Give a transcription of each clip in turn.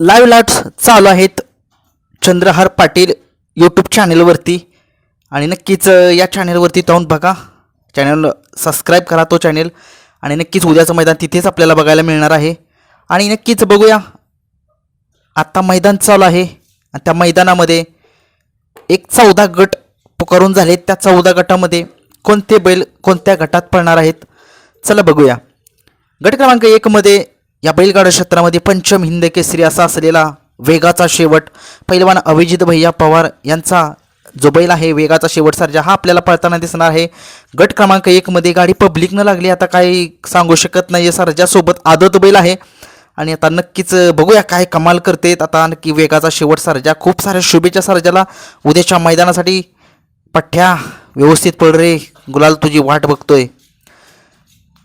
Live lats चालू आहेत. Chandrahar Patil YouTube चॅनेलवरती आणि नक्कीच या चॅनेलवरती जाऊन बघा. चॅनल सबस्क्राईब करा तो चॅनेल आणि नक्कीच उद्याचं मैदान तिथेच आपल्याला बघायला मिळणार आहे. आणि नक्कीच बघूया. आत्ता मैदान चालू आहे. आणि त्या मैदानामध्ये एक चौदा गट पुकारून झाले त्या चौदा गटामध्ये कोणते बैल कोणत्या गटात पडणार आहेत? चला बघूया. गट क्रमांक एकमध्ये या बैलगाडा क्षेत्रामध्ये पंचम हिंद केसरी असा असलेला वेगाचा शेवट पैलवान अभिजित भैया पवार यांचा जो बैल आहे वेगाचा शेवट सर्जा हा आपल्याला पळताना दिसणार आहे. गट क्रमांक एकमध्ये गाडी पब्लिकनं लागली. आता काही सांगू शकत नाही सर्जासोबत आदत बैल आहे. आणि आता नक्कीच बघूया काय कमाल करते आता नक्की वेगाचा शेवट सर्जा खूप साऱ्या शुभेच्छा सर्जाला. उद्याच्या मैदानासाठी पठ्ठ्या व्यवस्थित पड रे गुलाल तुझी वाट बघतोय.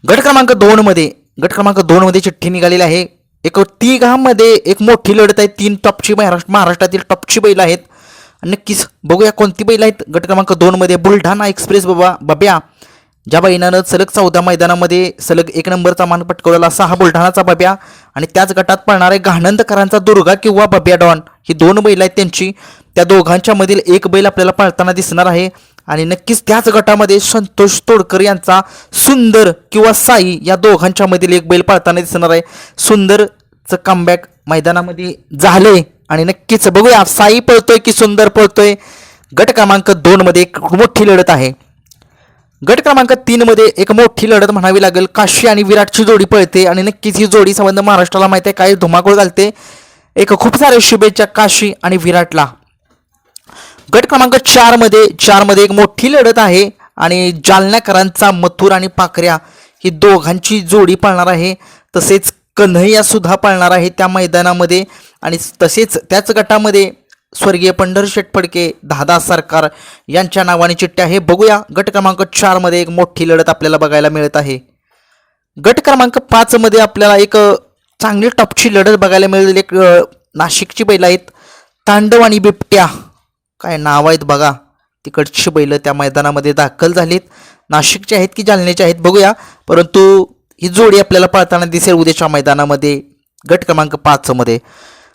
गट क्रमांक दोनमध्ये गट क्रमांक दोनमध्ये चिठ्ठी निघालेली आहे. एक तिघामध्ये एक मोठी लढत आहे. तीन टॉपची महाराष्ट्र महाराष्ट्रातील टॉपची बैल आहेत. नक्कीच बघूया कोणती बैल आहेत. गट क्रमांक दोनमध्ये बुलढाणा एक्सप्रेस बाबा बब्या. ज्या बैलानं सलग चौदा मैदानामध्ये सलग एक नंबरचा मान पटकवलेला सहा बुलढाणाचा बब्या. आणि त्याच गटात पळणारे गाणंदकरांचा दुर्गा किंवा बब्या डॉन. ही दोन बैल आहेत त्यांची. त्या दोघांच्या मधील एक बैल आपल्याला पळताना दिसणार आहे. आणि नक्कीच त्याच गटामध्ये संतोष तोडकर यांचा सुंदर किंवा साई या दोघांच्या मधील एक बैल पाळताना दिसणार आहे. सुंदरचं कमबॅक मैदानामध्ये झालंय. आणि नक्कीच बघूया साई पळतोय की सुंदर पळतोय? गट क्रमांक दोनमध्ये एक मोठी लढत आहे. गट क्रमांक तीनमध्ये एक मोठी लढत म्हणावी लागेल. काशी आणि विराटची जोडी पळते आणि नक्कीच ही जोडी संबंध महाराष्ट्राला माहिती आहे काय धुमाकूळ घालते. एक खूप साऱ्या शुभेच्छा काशी आणि विराटला. गट क्रमांक चारमध्ये चारमध्ये एक मोठी लढत आहे आणि जालन्याकरांचा मथुर आणि पाकऱ्या ही दोघांची जोडी पळणार आहे. तसेच कन्हैया सुद्धा पळणार आहे त्या मैदानामध्ये आणि तसेच त्याच गटामध्ये स्वर्गीय पंढर शेटफडके दादा सरकार यांच्या नावाने चिठ्ठ्या आहे. बघूया गट क्रमांक चारमध्ये एक मोठी लढत आपल्याला बघायला मिळत आहे. गट क्रमांक पाचमध्ये आपल्याला एक चांगली टॉपची लढत बघायला मिळेल. एक नाशिकची बैल आहेत. तांडव आणि बिबट्या. काय नाव आहेत बघा. तिकडची बैलं त्या मैदानामध्ये दाखल झालीत. नाशिकचे आहेत की जालन्याचे आहेत बघूया. परंतु ही जोडी आपल्याला पळताना दिसेल उद्याच्या मैदानामध्ये. गट क्रमांक पाचमध्ये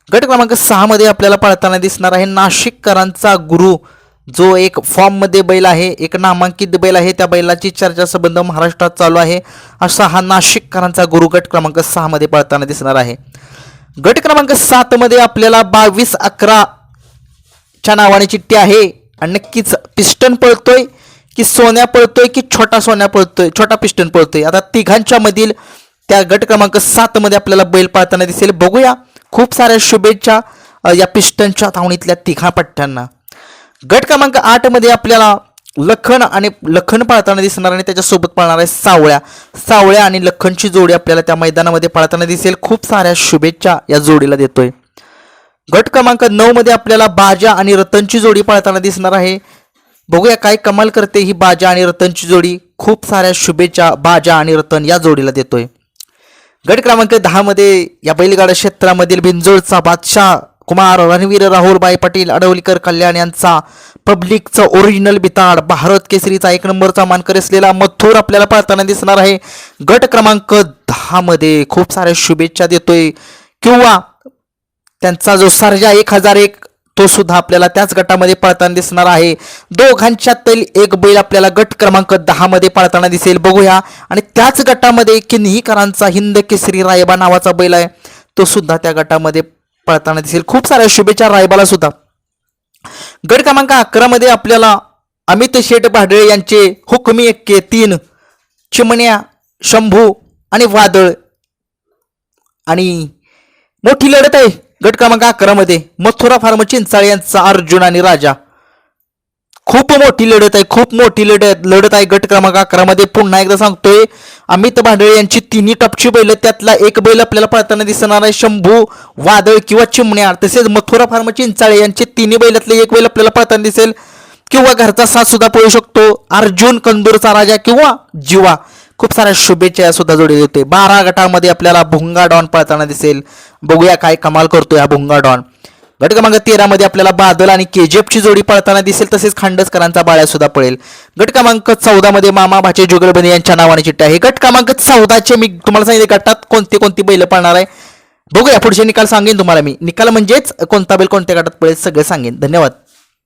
गट क्रमांक सहामध्ये आपल्याला पळताना दिसणार आहे नाशिककरांचा गुरु जो एक फॉर्ममध्ये बैल आहे एक नामांकित बैल आहे. त्या बैलाची चर्चा संबंध महाराष्ट्रात चालू आहे. असा हा नाशिककरांचा गुरु गट क्रमांक सहामध्ये पळताना दिसणार आहे. गट क्रमांक सातमध्ये आपल्याला बावीस अकरा च्या नावाने चिठ्ठी आहे. आणि नक्कीच पिस्टन पळतोय की सोन्या पळतोय की छोटा सोन्या पळतोय छोटा पिस्टन पळतोय. आता तिघांच्या मधील त्या गट क्रमांक सात मध्ये आपल्याला बैल पाळताना दिसेल. बघूया. खूप साऱ्या शुभेच्छा या पिस्टनच्या धावणीतल्या तिघा पट्ट्यांना. गट क्रमांक आठमध्ये आपल्याला लखन आणि लखन पाळताना दिसणार आणि त्याच्यासोबत पाळणार आहे सावळ्या. सावळ्या आणि लखनची जोडी आपल्याला त्या मैदानामध्ये पाळताना दिसेल. खूप साऱ्या शुभेच्छा या जोडीला देतोय. गट क्रमांक नऊ मध्ये आपल्याला बाजा आणि रतनची जोडी पळताना दिसणार आहे. बघूया काय कमाल करते ही बाजा आणि रतनची जोडी. खूप साऱ्या शुभेच्छा बाजा आणि रतन या जोडीला देतोय. गट क्रमांक दहा मध्ये या बैलगाडा क्षेत्रामधील बिंजोळचा बादशाह कुमार रणवीर राहुलबाई पाटील अडवलीकर कल्याण यांचा पब्लिकचा ओरिजिनल बिताड भारत केसरीचा एक नंबरचा मानकर असलेला मथुर आपल्याला पाळताना दिसणार आहे. गट क्रमांक दहामध्ये खूप साऱ्या शुभेच्छा देतोय. किंवा त्यांचा जो सर्जा एक हजार एक तो सुद्धा आपल्याला त्याच गटामध्ये पळताना दिसणार आहे. दोघांच्यातील एक बैल आपल्याला गट क्रमांक दहा मध्ये पळताना दिसेल. बघूया. आणि त्याच गटामध्ये किन्हीकरांचा हिंद केसरी रायबा नावाचा बैल आहे. तो सुद्धा त्या गटामध्ये पळताना दिसेल. खूप साऱ्या शुभेच्छा रायबाला सुद्धा. गट क्रमांक अकरा मध्ये आपल्याला अमित शेठ भाडळे यांचे हुकमी एक्के तीन चिमण्या शंभू आणि वादळ. आणि मोठी लढत आहे. गट क्रमांक अकरा मध्ये मथुरा फार्म चिंचाळे यांचा अर्जुन आणि राजा. खूप मोठी लढत आहे खूप मोठी लढत लढत आहे गट क्रमांक अकरा मध्ये. पुन्हा एकदा सांगतोय अमित भांडळे यांची तिन्ही टपची बैल त्यातला एक बैल आपल्याला पळताना दिसणार आहे शंभू वादळ किंवा चिमण्या तसेच मथुरा फार्म चिंचाळे यांचे तिन्ही बैलातले एक बैल आपल्याला पळताना दिसेल. किंवा घरचा साथ सुद्धा पळू शकतो अर्जुन कंदूरचा राजा किंवा जीवा. खूप साऱ्या शुभेच्छा सुद्धा जोडी होते. बारा गटामध्ये आपल्याला भुंगा डॉन पळताना दिसेल. बघूया काय कमाल करतोय हा भुंगा डॉन. गट क्रमांक तेरामध्ये आपल्याला बादल आणि केजेपची जोडी पळताना दिसेल तसेच खांडसकरांचा बाळ्या सुद्धा पळेल. गट क्रमांक चौदामध्ये मामा भाचे जुगलबंदी यांच्या नावाने चिट्टी आहे. गट क्रमांक चौदाचे मी तुम्हाला सांगितले गटात कोणते कोणती बैल पळणार आहे? बघूया पुढचे निकाल सांगेन तुम्हाला मी. निकाल म्हणजेच कोणता बैल कोणत्या गटात पळेल सगळं सांगेन. धन्यवाद.